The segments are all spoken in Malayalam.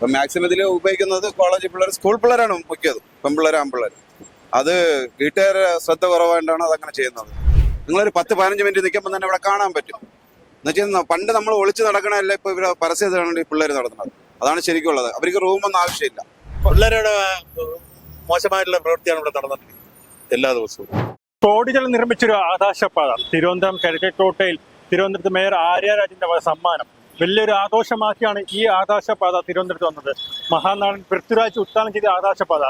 അപ്പൊ മാക്സിമം ഇതിൽ ഉപയോഗിക്കുന്നത് കോളേജ് പിള്ളേർ സ്കൂൾ പിള്ളേരാണ് മുഖ്യത് പെൺപിള്ളേർ ആൺപിള്ളേർ അത് വീട്ടുകാരെ ശ്രദ്ധ കുറവായിട്ടാണ് അതങ്ങനെ ചെയ്യുന്നത്. നിങ്ങളൊരു പത്ത് പതിനഞ്ച് മിനിറ്റ് നിൽക്കുമ്പോൾ തന്നെ ഇവിടെ കാണാൻ പറ്റും. എന്നുവെച്ചാൽ പണ്ട് നമ്മൾ ഒളിച്ച് നടക്കണമല്ല ഇപ്പൊ ഇവിടെ പരസ്യത്തിലാണ് ഈ പിള്ളേർ നടത്തുന്നത് അതാണ് ശരിക്കുള്ളത് അവർക്ക് റൂമൊന്നും ആവശ്യമില്ല. പിള്ളേരുടെ മോശമായിട്ടുള്ള പ്രവൃത്തിയാണ് ഇവിടെ നടന്നിട്ടുള്ളത് എല്ലാ ദിവസവും. കോടികൾ നിർമ്മിച്ചൊരു ആകാശപാത തിരുവനന്തപുരം കിഴക്കേക്കോട്ടയിൽ തിരുവനന്തപുരത്ത് മേയർ ആര്യ രാജന്റെ വക സമ്മാനം. വലിയൊരു ആഘോഷമാക്കിയാണ് ഈ ആകാശപാത തിരുവനന്തപുരത്ത് വന്നത്. മഹാനാടൻ പൃഥ്വിരാജ് ഉദ്ഘാടനം ചെയ്ത ആകാശപാത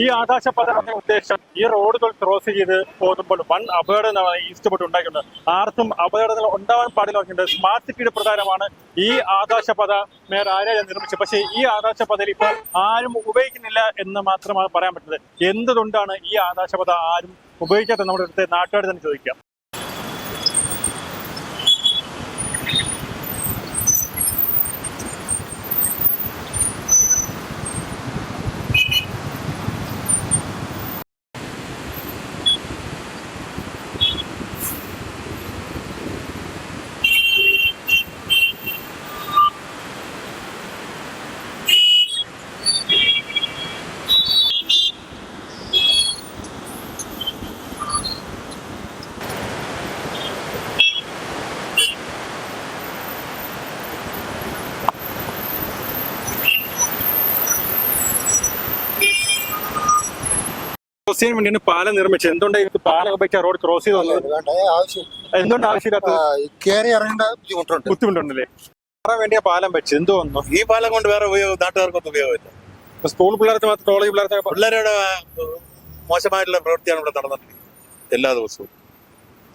ഈ ആകാശപാത ഉദ്ദേശം ഈ റോഡുകൾ ക്രോസ് ചെയ്ത് പോകുമ്പോൾ വൺ അപകടമാണ് ഇഷ്ടപ്പെട്ട് ഉണ്ടാക്കിയിട്ടുണ്ട് ആർക്കും അപകടങ്ങൾ ഉണ്ടാവാൻ പാടില്ല സ്മാർട്ട് സിറ്റിയുടെ പ്രകാരമാണ് ഈ ആകാശപാത മേയർ ആര്യ നിർമ്മിച്ചത്. പക്ഷേ ഈ ആകാശപാതയിൽ ഇപ്പോൾ ആരും ഉപയോഗിക്കുന്നില്ല എന്ന് മാത്രമാണ് പറയാൻ പറ്റുന്നത്. എന്തുകൊണ്ടാണ് ഈ ആകാശപാത ആരും ഉപയോഗിക്കാത്ത നമ്മുടെ അടുത്ത് നാട്ടുകാർ തന്നെ ചോദിക്കാം. ക്രോസ് ചെയ്യാൻ വേണ്ടിയാണ് പാലം നിർമ്മിച്ചത്. എന്തുകൊണ്ടാണ് ഇത് പാലം ഉപയോഗിച്ച റോഡ് ക്രോസ് ചെയ്ത് വന്നത്? വേണ്ട ആവശ്യം എന്തുകൊണ്ട് ആവശ്യമില്ലാത്ത കയറി ഇറങ്ങേണ്ട ബുദ്ധിമുട്ടുണ്ട്. ബുദ്ധിമുട്ടുണ്ടല്ലേ? വേണ്ടിയ പാലം വെച്ച് എന്ത് വന്നു? ഈ പാലം കൊണ്ട് വേറെ ഉപയോഗം നാട്ടുകാർക്കൊന്നും ഉപയോഗമില്ല. സ്കൂൾ പിള്ളേർക്ക് മാത്രം കോളേജ് പിള്ളേർക്ക് പിള്ളേരുടെ മോശമായിട്ടുള്ള പ്രവൃത്തിയാണ് ഇവിടെ നടന്നിട്ടുള്ളത് എല്ലാ ദിവസവും.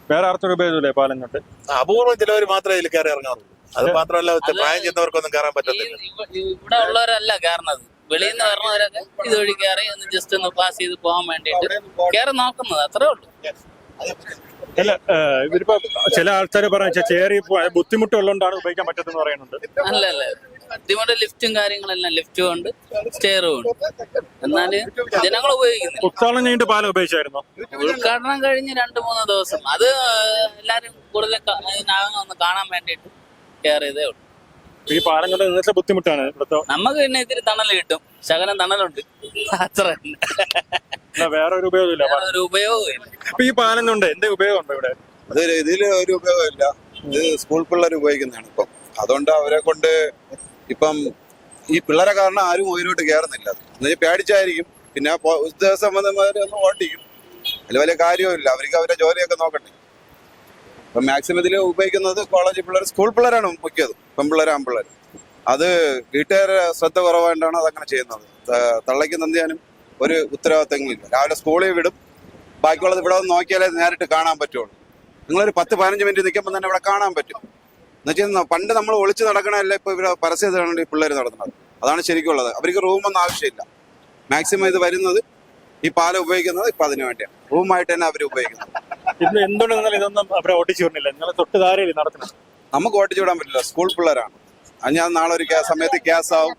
വേറെ ആർക്കും ഉപയോഗമില്ലേ പാലം കൊണ്ട്? അപൂർവം ചിലവർ മാത്രമേ ഇതിൽ കയറി ഇറങ്ങാറുള്ളൂ. അത് മാത്രമല്ല പ്രായം ചെയ്യുന്നവർക്കൊന്നും കയറാൻ പറ്റത്തില്ല. ഇവിടെ ഉള്ളവരല്ല കയറുന്നത്. വെളിയിൽ നിന്ന് വരണവരൊക്കെ ഇതുവഴി കയറി ഒന്ന് ജസ്റ്റ് ഒന്ന് പാസ് ചെയ്ത് പോകാൻ വേണ്ടിട്ട് കയറി നോക്കുന്നത് അത്രേ ഉള്ളൂ. അല്ല ഇവരിപ്പോ ചില ആൾക്കാർ പറഞ്ഞ ചേറി ബുദ്ധിമുട്ടുള്ളതുകൊണ്ടാണ് ഉപയോഗിക്കാൻ പറ്റത്തെന്ന് പറയുന്നുണ്ട്. അല്ല അല്ല. ബുദ്ധിമുട്ട് ലിഫ്റ്റും കാര്യങ്ങളെല്ലാം ലിഫ്റ്റും ഉണ്ട് സ്റ്റെയറും ഉണ്ട്. എന്നാൽ ജനങ്ങൾ ഉപയോഗിക്കുന്നു ഉത്സാഹം കഴിഞ്ഞിട്ട് പാലം ഉപയോഗിച്ചായിരുന്നു? ഉദ്ഘാടനം കഴിഞ്ഞ് രണ്ട് മൂന്ന് ദിവസം. അത് എല്ലാരും കൂടുതൽ ഇതിനകം ഒന്ന് കാണാൻ വേണ്ടിയിട്ട് കയറിയതേ ഉള്ളൂ. ഈ പാലം കൊണ്ട് ഇന്നത്തെ ബുദ്ധിമുട്ടാണ് ഇവിടുത്തെ നമുക്ക് പിന്നെ ഇത്തിരി തണൽ കിട്ടും. ശകലം തണലുണ്ട്. അത്ര. അല്ല, വേറെ ഒരു ഉപയോഗമില്ല ഒരു ഉപയോഗവും ഇല്ല അപ്പൊ ഈ പാലം കൊണ്ട് എന്ത് ഉണ്ടോ ഇവിടെ? അത് ഇതിൽ ഒരു ഉപയോഗമില്ല. ഇത് സ്കൂൾ പിള്ളേർ ഉപയോഗിക്കുന്നതാണ് ഇപ്പം. അതുകൊണ്ട് അവരെ കൊണ്ട് ഇപ്പം ഈ പിള്ളേരെ കാരണം ആരും ഉയരോട്ട് കയറുന്നില്ല എന്നുവെച്ചാൽ പേടിച്ചായിരിക്കും. പിന്നെ പോ- ഉദ്യോഗ സംബന്ധമാരൊന്നും ഓട്ടിക്കും അതിൽ വലിയ കാര്യമില്ല അവർക്ക് അവരുടെ ജോലിയൊക്കെ നോക്കണ്ടേ. അപ്പം മാക്സിമം ഇതിൽ ഉപയോഗിക്കുന്നത് കോളേജ് പിള്ളേർ സ്കൂൾ പിള്ളേരാണ് മുഖ്യത്. പെൺപിള്ളേർ ആമ്പിള്ളേർ അത് വീട്ടുകാരെ ശ്രദ്ധ കുറവായിട്ടാണ് അതങ്ങനെ ചെയ്യുന്നത്. തള്ളയ്ക്ക് നന്ദിയാനും ഒരു ഉത്തരവാദിത്തങ്ങളില്ല. രാവിലെ സ്കൂളിൽ വിടും. ബാക്കിയുള്ളത് ഇവിടെ വന്ന് നോക്കിയാലേ നേരിട്ട് കാണാൻ പറ്റുള്ളൂ. നിങ്ങളൊരു പത്ത് പതിനഞ്ച് മിനിറ്റ് നിൽക്കുമ്പോൾ തന്നെ ഇവിടെ കാണാൻ പറ്റും. എന്നുവെച്ചാൽ പണ്ട് നമ്മൾ ഒളിച്ച് നടക്കണമല്ല ഇപ്പോൾ ഇവിടെ പരസ്യത്തിലാണ് ഈ പിള്ളേർ നടത്തുന്നത്. അതാണ് ശരിക്കുള്ളത്. അവർക്ക് റൂമൊന്നും ആവശ്യമില്ല. മാക്സിമം ഇത് വരുന്നത് ഈ പാല ഉപയോഗിക്കുന്നത് ഇപ്പം അതിനു വേണ്ടിയാണ്. റൂമായിട്ട് തന്നെ അവർ ഉപയോഗിക്കുന്നത്. ഇന്ന് എന്തുകൊണ്ട് നിങ്ങൾ ഇതൊന്നും അവരെ ഓടിച്ചു വിടുന്നില്ല നിങ്ങൾ തൊട്ട് ധാരയിൽ നമുക്ക് വോട്ട് ചൂടാൻ പറ്റില്ല. സ്കൂൾ പിള്ളേരാണ്. അത് ഞാൻ നാളെ ഒരു സമയത്ത് ഗ്യാസ് ആവും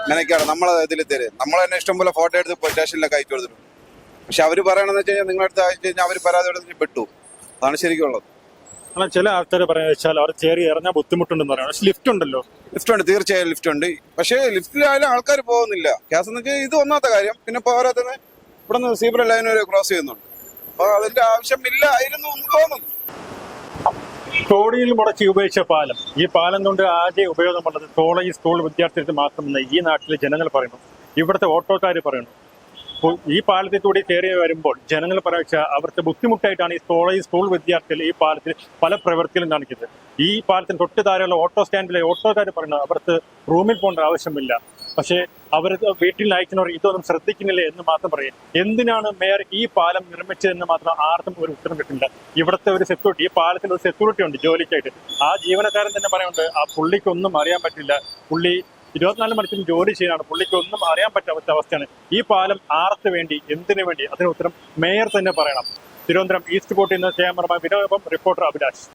അങ്ങനെയൊക്കെയാണ്. നമ്മൾ ഇതിൽ തരും. നമ്മൾ തന്നെ ഇഷ്ടംപോലെ ഫോട്ടോ എടുത്ത് സ്റ്റേഷനിലൊക്കെ അയച്ചു കൊടുത്തിട്ടുണ്ട് പക്ഷെ അവർ പറയണമെന്ന് വെച്ച് കഴിഞ്ഞാൽ നിങ്ങളുടെ അടുത്ത് അയച്ചു കഴിഞ്ഞാൽ അവർ പരാതി എടുത്ത് പെട്ടു അതാണ് ശരിക്കും ഉള്ളത്. കാരണം ചില ആൾക്കാർ പറയുന്നത് വെച്ചാൽ അവർ ചേറി ഇറങ്ങാൻ ബുദ്ധിമുട്ടുണ്ടെന്ന് പറയുന്നത് പക്ഷെ ലിഫ്റ്റ് ഉണ്ടല്ലോ. ലിഫ്റ്റ് ഉണ്ട്. തീർച്ചയായും ലിഫ്റ്റ് ഉണ്ട്. പക്ഷേ ലിഫ്റ്റിലായാലും ആൾക്കാർ പോകുന്നില്ല. ഗ്യാസ് എന്ന് വെച്ചാൽ ഇത് ഒന്നാമത്തെ കാര്യം. പിന്നെ പോരാത്തന്നെ ഇവിടെ നിന്ന് സീബ്ര ലൈൻ വരെ ക്രോസ് ചെയ്യുന്നുണ്ട്. അപ്പൊ അതിന്റെ ആവശ്യമില്ല. ആയിരുന്നു എന്ന് തോന്നുന്നു. കോടിയിൽ മുടക്കി ഉപയോഗിച്ച പാലം. ഈ പാലം കൊണ്ട് ആകെ ഉപയോഗമുള്ളത് ഈ സ്കൂൾ വിദ്യാർത്ഥികൾക്ക് മാത്രമെന്ന് ഈ നാട്ടിലെ ജനങ്ങൾ പറയുന്നു. ഇവിടുത്തെ ഓട്ടോക്കാർ പറയുന്നു. ഈ പാലത്തിൽ കൂടി കയറി വരുമ്പോൾ ജനങ്ങൾ പറയുക അവർക്ക് ബുദ്ധിമുട്ടായിട്ടാണ് ഈ കോളേജ് സ്കൂൾ വിദ്യാർത്ഥികൾ ഈ പാലത്തിൽ പല പ്രവൃത്തികളും കാണിക്കുന്നത്. ഈ പാലത്തിന് തൊട്ട് താഴെയുള്ള ഓട്ടോ സ്റ്റാൻഡിലെ ഓട്ടോക്കാർ പറയുന്നത് അവർക്ക് റൂമിൽ പോകേണ്ട ആവശ്യമില്ല. പക്ഷേ അവർ വീട്ടിൽ അയക്കുന്നവർ ഇതൊന്നും ശ്രദ്ധിക്കുന്നില്ല എന്ന് മാത്രം പറയും. എന്തിനാണ് മേയർ ഈ പാലം നിർമ്മിച്ചതെന്ന് മാത്രം ആർക്കും ഒരു ഉത്തരം കിട്ടില്ല ഇവിടുത്തെ ഒരു സെക്യൂരിറ്റി ഈ പാലത്തിൽ ഒരു സെക്യൂരിറ്റി ഉണ്ട് ജോലിക്കായിട്ട്. ആ ജീവനക്കാരൻ തന്നെ പറയുന്നുണ്ട് ആ പുള്ളിക്കൊന്നും അറിയാൻ പറ്റില്ല. പുള്ളി ഇരുപത്തിനാല് മണിക്കും ജോലി ചെയ്യാനാണ് പുള്ളിക്കൊന്നും അറിയാൻ പറ്റാത്ത അവസ്ഥയാണ്. ഈ പാലം ആർക്ക് വേണ്ടി എന്തിനു വേണ്ടി? അതിന് ഉത്തരം മേയർ തന്നെ പറയണം. തിരുവനന്തപുരം ഈസ്റ്റ് കോട്ടിൽ നിന്ന് ക്യാമറമാൻ വിനോദം റിപ്പോർട്ടർ അഭിലാഷ്.